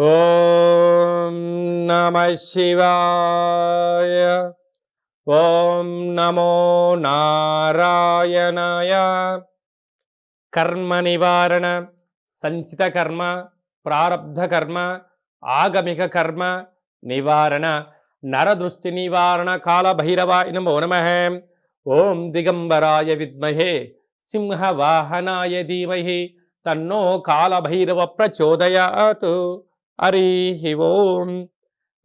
ఓం నమ శివాయ. ఓం నమో నారాయణాయ. కర్మ నివారణ సంచిత కర్మ ప్రారబ్ధ కర్మ ఆగమిక కర్మ నివారణ నరదృష్టి నివారణ కాళభైరవాయ నమో నమ. ఓం దిగంబరాయ విద్మహే సింహవాహనాయ ధీమహి తన్నో కాళభైరవ ప్రచోదయాత్. హరి ఓం.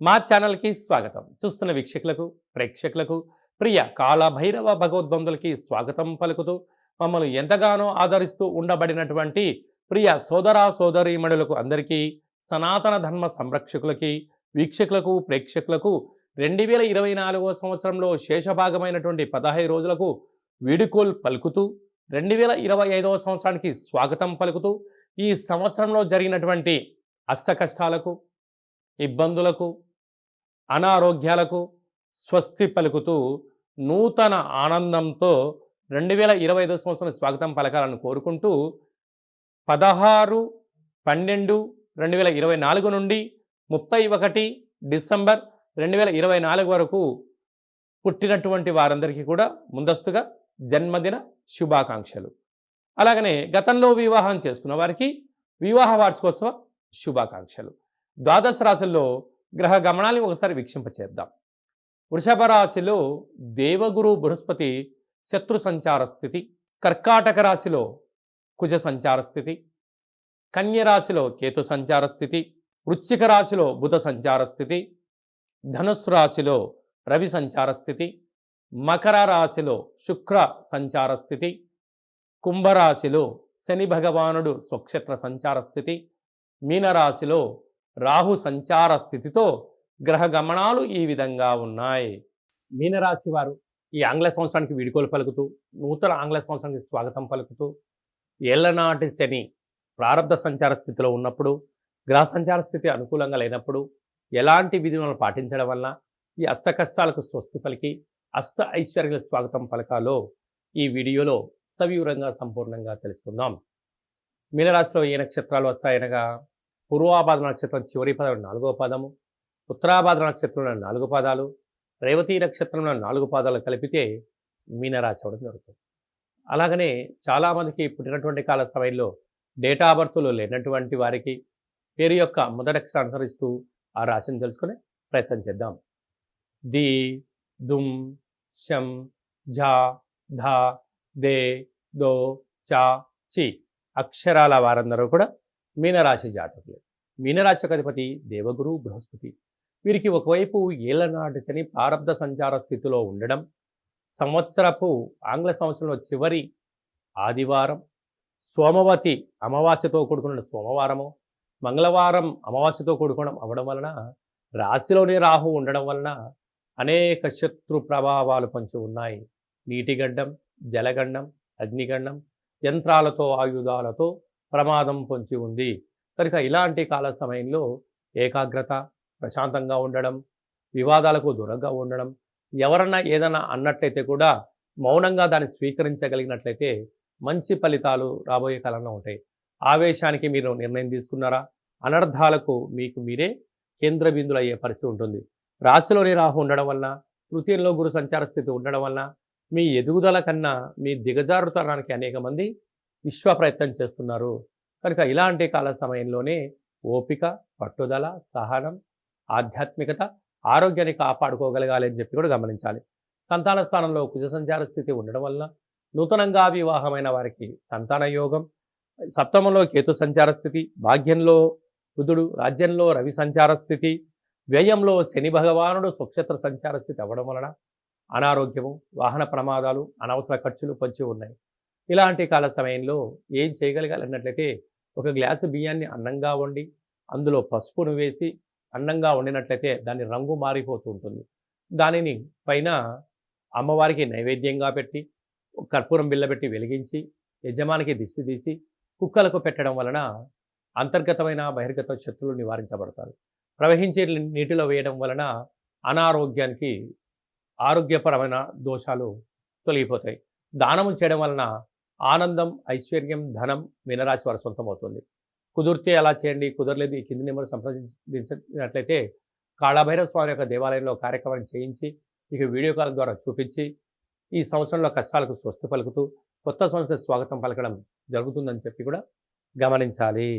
మా ఛానల్కి స్వాగతం. చూస్తున్న వీక్షకులకు ప్రేక్షకులకు ప్రియ కాళభైరవ భగవద్బంధులకి స్వాగతం పలుకుతూ మమ్మల్ని ఎంతగానో ఆదరిస్తూ ఉండబడినటువంటి ప్రియ సోదర సోదరీమణులకు అందరికీ సనాతన ధర్మ సంరక్షకులకి వీక్షకులకు ప్రేక్షకులకు రెండు వేల ఇరవై నాలుగవ సంవత్సరంలో శేషభాగమైనటువంటి పదహైదు రోజులకు వీడుకోల్ పలుకుతూ రెండు వేల ఇరవై ఐదవ సంవత్సరానికి స్వాగతం పలుకుతూ ఈ సంవత్సరంలో జరిగినటువంటి అష్టకష్టాలకు ఇబ్బందులకు అనారోగ్యాలకు స్వస్తి పలుకుతూ నూతన ఆనందంతో రెండు వేల ఇరవై ఐదో సంవత్సరం స్వాగతం పలకాలని కోరుకుంటూ పదహారు పన్నెండు రెండు వేల ఇరవై నాలుగు నుండి ముప్పై ఒకటి డిసెంబర్ రెండు వేల ఇరవై నాలుగు వరకు పుట్టినటువంటి వారందరికీ కూడా ముందస్తుగా జన్మదిన శుభాకాంక్షలు. అలాగనే గతంలో వివాహం చేసుకున్న వారికి వివాహ వార్షికోత్సవ శుభాకాంక్షలు. ద్వాదశ రాశుల్లో గ్రహ గమనాన్ని ఒకసారి వీక్షింపచేద్దాం. వృషభ రాశిలో దేవగురు బృహస్పతి శత్రు సంచార స్థితి కర్కాటక రాశిలో కుజ సంచార స్థితి కన్య రాశిలో కేతు సంచార స్థితి వృశ్చిక రాశిలో బుధ సంచార స్థితి ధనుస్సు రాశిలో రవి సంచార స్థితి మకర రాశిలో శుక్ర సంచార స్థితి కుంభరాశిలో శని భగవానుడు స్వక్షేత్ర సంచార స్థితి మీనరాశిలో రాహు సంచార స్థితితో గ్రహ గమనాలు ఈ విధంగా ఉన్నాయి. మీనరాశి వారు ఈ ఆంగ్ల సంవత్సరానికి వీడుకోలు పలుకుతూ నూతన ఆంగ్ల సంవత్సరానికి స్వాగతం పలుకుతూ ఏళ్ళనాటి శని ప్రారంభ సంచార స్థితిలో ఉన్నప్పుడు గ్రహ సంచార స్థితి అనుకూలంగా లేనప్పుడు ఎలాంటి విధులను పాటించడం వల్ల ఈ అష్ట కష్టాలకు స్వస్తి పలికి అష్ట ఐశ్వర్యాల స్వాగతం పలకాలో ఈ వీడియోలో సవివరంగా సంపూర్ణంగా తెలుసుకుందాం. మీనరాశిలో ఏ నక్షత్రాలు వస్తాయనగా పూర్వాభాద నక్షత్రం చివరి పదం నాలుగో పదము ఉత్తరాభాద నక్షత్రంలో నాలుగు పాదాలు రేవతి నక్షత్రంలో నాలుగు పాదాలు కలిపితే మీనరాశి అవడం జరుగుతుంది. అలాగనే చాలామందికి పుట్టినటువంటి కాల సమయంలో డేటా బర్త్లు లేనటువంటి వారికి పేరు యొక్క మొదటక్షరం అనుసరిస్తూ ఆ రాశిని తెలుసుకునే ప్రయత్నం చేద్దాం. ది దుమ్ షం ఝా ధా దే దో చా చి. అక్షరాల వారందరూ కూడా మీనరాశి జాతకులు. మీనరాశి అధిపతి దేవగురు బృహస్పతి. వీరికి ఒకవైపు ఏళ్ళనాటి శని ప్రారబ్ధ సంచార స్థితిలో ఉండడం సంవత్సరపు ఆంగ్ల సంవత్సరంలో చివరి ఆదివారం సోమవతి అమావాస్యతో కూడుకున్న సోమవారము మంగళవారం అమావాస్యతో కూడుకోవడం అవడం వలన రాశిలోనే రాహు ఉండడం వలన అనేక శత్రు ప్రభావాలు పంచి ఉన్నాయి. నీటిగడ్డం జలగండం అగ్నిగండం యంత్రాలతో ఆయుధాలతో ప్రమాదం పొంచి ఉంది. కనుక ఇలాంటి కాల సమయంలో ఏకాగ్రత ప్రశాంతంగా ఉండడం వివాదాలకు దూరంగా ఉండడం ఎవరన్నా ఏదైనా అన్నట్లయితే కూడా మౌనంగా దాన్ని స్వీకరించగలిగినట్లయితే మంచి ఫలితాలు రాబోయే కాలంలో ఉంటాయి. ఆవేశానికి మీరు నిర్ణయం తీసుకున్నారా? అనర్థాలకు మీకు మీరే కేంద్ర బిందులు అయ్యే పరిస్థితి ఉంటుంది. రాశిలోని రాహు ఉండడం వలన తృతీయంలో గురు సంచార స్థితి ఉండడం వలన మీ ఎదుగుదల కన్నా మీ దిగజారుతనానికి అనేక మంది విశ్వ ప్రయత్నం చేస్తున్నారు. కనుక ఇలాంటి కాల సమయంలోనే ఓపిక పట్టుదల సహనం ఆధ్యాత్మికత ఆరోగ్యాన్ని కాపాడుకోగలగాలి అని చెప్పి కూడా గమనించాలి. సంతాన స్థానంలో కుజ సంచార స్థితి ఉండడం వలన నూతనంగా వివాహమైన వారికి సంతాన యోగం సప్తమంలో కేతు సంచార స్థితి భాగ్యంలో బుధుడు రాజ్యంలో రవి సంచార స్థితి వ్యయంలో శని భగవానుడు స్వక్షేత్ర సంచార స్థితి అవ్వడం వలన అనారోగ్యము వాహన ప్రమాదాలు అనవసర ఖర్చులు పొంచి ఉన్నాయి. ఇలాంటి కాల సమయంలో ఏం చేయగలగాలన్నట్లయితే ఒక గ్లాసు బియ్యాన్ని అన్నంగా వండి అందులో పసుపును వేసి అన్నంగా వండినట్లయితే దాని రంగు మారిపోతూ ఉంటుంది. దానిని పైన అమ్మవారికి నైవేద్యంగా పెట్టి కర్పూరం బిల్లబెట్టి వెలిగించి యజమానికి దిష్టి తీసి కుక్కలకు పెట్టడం వలన అంతర్గతమైన బహిర్గత శత్రువులు నివారించబడతారు. ప్రవహించే నీటిలో వేయడం వలన అనారోగ్యానికి ఆరోగ్యపరమైన దోషాలు తొలగిపోతాయి. దానము చేయడం వలన ఆనందం ఐశ్వర్యం ధనం మీనరాశి వారి సొంతం అవుతుంది కుదిరితే అలా చేయండి కుదరలేదు ఈ కింది నెంబర్ సంప్రదించినట్లయితే కాళభైరవ స్వామి యొక్క దేవాలయంలో కార్యక్రమాన్ని చేయించి ఇక వీడియో కాల్ ద్వారా చూపించి ఈ సంవత్సరంలో కష్టాలకు స్వస్తి పలుకుతూ కొత్త సంవత్సర స్వాగతం పలకడం జరుగుతుందని చెప్పి కూడా గమనించాలి.